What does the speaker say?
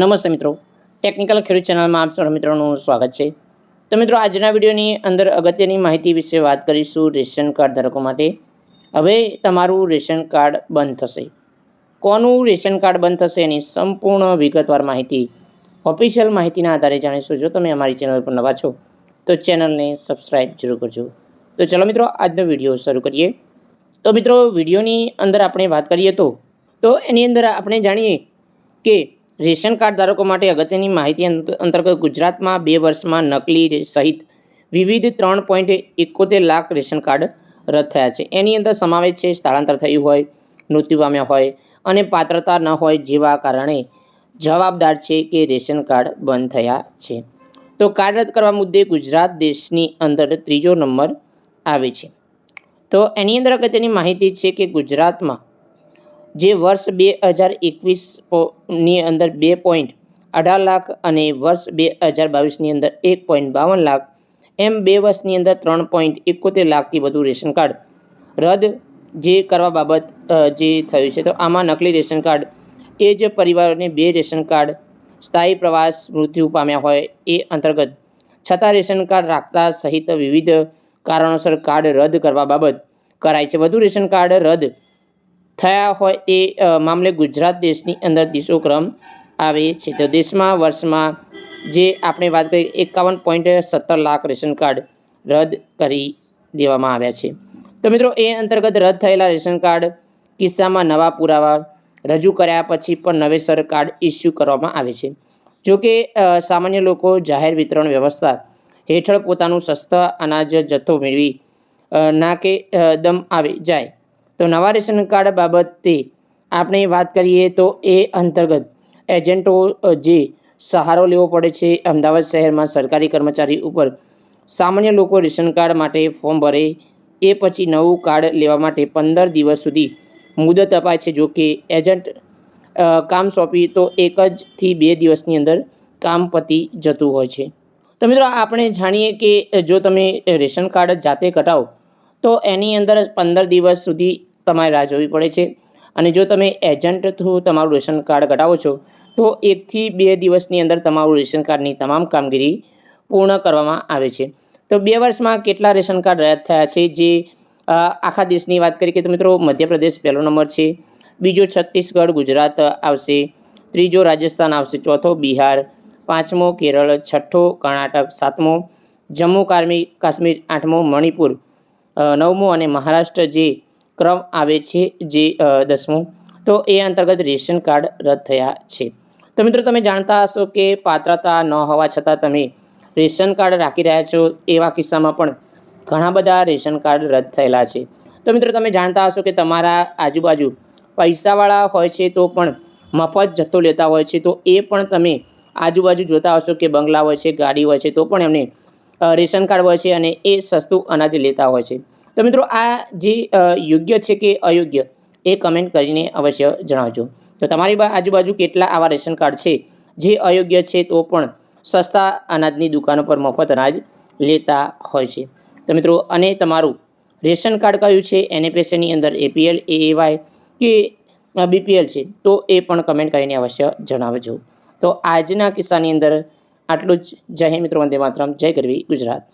નમસ્તે મિત્રો. ટેકનિકલ ખેડૂત ચેનલમાં આપ સૌ મિત્રોનું સ્વાગત છે. તો મિત્રો, આજના વિડીયોની અંદર અગત્યની માહિતી વિશે વાત કરીશું રેશન કાર્ડ ધારકો માટે. હવે તમારું રેશન કાર્ડ બંધ થશે. કોનું રેશન કાર્ડ બંધ થશે એની સંપૂર્ણ વિગતવાર માહિતી ઓફિશિયલ માહિતીના આધારે જાણીશું. જો તમે અમારી ચેનલ પર નવા છો, તો ચેનલને સબસ્ક્રાઈબ જરૂર કરજો. તો ચલો મિત્રો, આજનો વીડિયો શરૂ કરીએ. તો મિત્રો, વિડીયોની અંદર આપણે વાત કરીએ તો તો એની અંદર આપણે જાણીએ કે રેશન કાર્ડ ધારકો માટે અગત્યની માહિતી અંત- અંતર્ગત ગુજરાતમાં બે વર્ષમાં નકલી સહિત વિવિધ ત્રણ પોઈન્ટ એકોતેર લાખ રેશન કાર્ડ રદ થયા છે. એની અંદર સમાવેશ છે સ્થળાંતર થયું હોય, મૃત્યુ પામ્યા હોય અને પાત્રતા ન હોય જેવા કારણે જવાબદાર છે કે રેશન કાર્ડ બંધ થયા છે. તો કાર્ડ રદ કરવા મુદ્દે ગુજરાત દેશની અંદર ત્રીજો નંબર આવે છે. તો એની અંદર અગત્યની માહિતી છે કે ગુજરાતમાં જે વર્ષ બે હજાર એકવીસની અંદર બે પોઈન્ટ અઢાર લાખ અને વર્ષ બે હજાર બાવીસની અંદર એક પોઈન્ટ બાવન લાખ. એમ બે વર્ષની અંદર ત્રણ પોઈન્ટ એકોતેર લાખથી વધુ રેશન કાર્ડ. રદ જે કરવા બાબત જે થયું છે, તો આમાં નકલી રેશન કાર્ડ, એ જ પરિવારોને બે રેશન કાર્ડ, સ્થાયી પ્રવાસ, મૃત્યુ પામ્યા હોય, એ અંતર્ગત. છતાં રેશન કાર્ડ રાખતા સહિત વિવિધ કારણોસર કાર્ડ રદ કરવા બાબત કરાય છે. વધુ રેશન કાર્ડ રદ થયા હોય તે મામલે ગુજરાત દેશની અંદર દિશો ક્રમ આવે છે. તો દેશમાં, વર્ષમાં જે આપણે વાત કરી એકાવન પોઈન્ટ સત્તર લાખ રેશન કાર્ડ રદ કરી દેવામાં આવ્યા છે. તો મિત્રો, એ અંતર્ગત રદ થયેલા રેશન કાર્ડ કિસ્સામાં નવા પુરાવા રજૂ કર્યા પછી પણ નવેસર કાર્ડ ઇસ્યુ કરવામાં આવે છે. જો કે સામાન્ય લોકો જાહેર વિતરણ વ્યવસ્થા હેઠળ પોતાનું સસ્તા અનાજ જથ્થો મેળવી ના કે દમ આવી જાય. તો નવા રેશન કાર્ડ બાબતે આપણે વાત કરીએ તો એ અંતર્ગત એજન્ટો જે સહારો લેવો પડે છે અમદાવાદ શહેરમાં સરકારી કર્મચારી ઉપર, સામાન્ય લોકો રેશન કાર્ડ માટે ફોર્મ ભરે, એ પછી નવું કાર્ડ લેવા માટે પંદર દિવસ સુધી મુદત અપાય છે. જો કે એજન્ટ કામ સોંપી તો એક જથી બે દિવસની અંદર કામ પતી જતું હોય છે. તો મિત્રો આપણે જાણીએ કે જો તમે રેશન કાર્ડ જાતે કઢાવો, તો એની અંદર પંદર દિવસ સુધી તમારે રાહ જોવી પડે છે. અને જો તમે એજન્ટ થ્રુ તમારું રેશન કાર્ડ કઢાવો છો, તો એકથી બે દિવસની અંદર તમારું રેશન કાર્ડની તમામ કામગીરી પૂર્ણ કરવામાં આવે છે. તો બે વર્ષમાં કેટલા રેશન કાર્ડ રદ થયા છે? જે આખા દેશની વાત કરીએ કે તો મિત્રો મધ્યપ્રદેશ પહેલો નંબર છે, બીજો છત્તીસગઢ, ગુજરાત આવશે, ત્રીજો રાજસ્થાન આવશે, ચોથો બિહાર, પાંચમો કેરળ, છઠ્ઠો કર્ણાટક, સાતમો જમ્મુ કાશ્મીર કાશ્મીર આઠમો મણિપુર નવમો અને મહારાષ્ટ્ર જે ક્રમ આવે છે જે દસમું. તો એ અંતર્ગત રેશન કાર્ડ રદ થયા છે. તો મિત્રો તમે જાણતા હશો કે પાત્રતા ન હોવા છતાં તમે રેશન કાર્ડ રાખી રહ્યા છો એવા કિસ્સામાં પણ ઘણા બધા રેશન કાર્ડ રદ થયેલા છે. તો મિત્રો તમે જાણતા હશો કે તમારા આજુબાજુ પૈસાવાળા હોય છે તો પણ મફત જથ્થો લેતા હોય છે તો એ પણ તમે આજુબાજુ જોતા હશો કે બંગલા હોય છે, ગાડી હોય છે તો પણ એમને રેશન કાર્ડ હોય છે અને એ સસ્તું અનાજ લેતા હોય છે. તો મિત્રો આ જે યોગ્ય છે કે અયોગ્ય એ કમેન્ટ કરીને અવશ્ય જણાવજો. તો તમારી આજુબાજુ કેટલા આવા રેશન કાર્ડ છે? જે અયોગ્ય છે તો પણ સસ્તા અનાજની દુકાનો પર મફત અનાજ લેતા હોય છે. તો મિત્રો, અને તમારું રેશન કાર્ડ કયું છે? એનએપીએસની અંદર એપીએલ એવાય કે બીપીએલ છે? તો એ પણ કમેન્ટ કરીને અવશ્ય જણાવજો. તો આજના કિસ્સાની અંદર આટલું જ. જય મિત્રો, વંદે માતરમ. જય ગરવી ગુજરાત.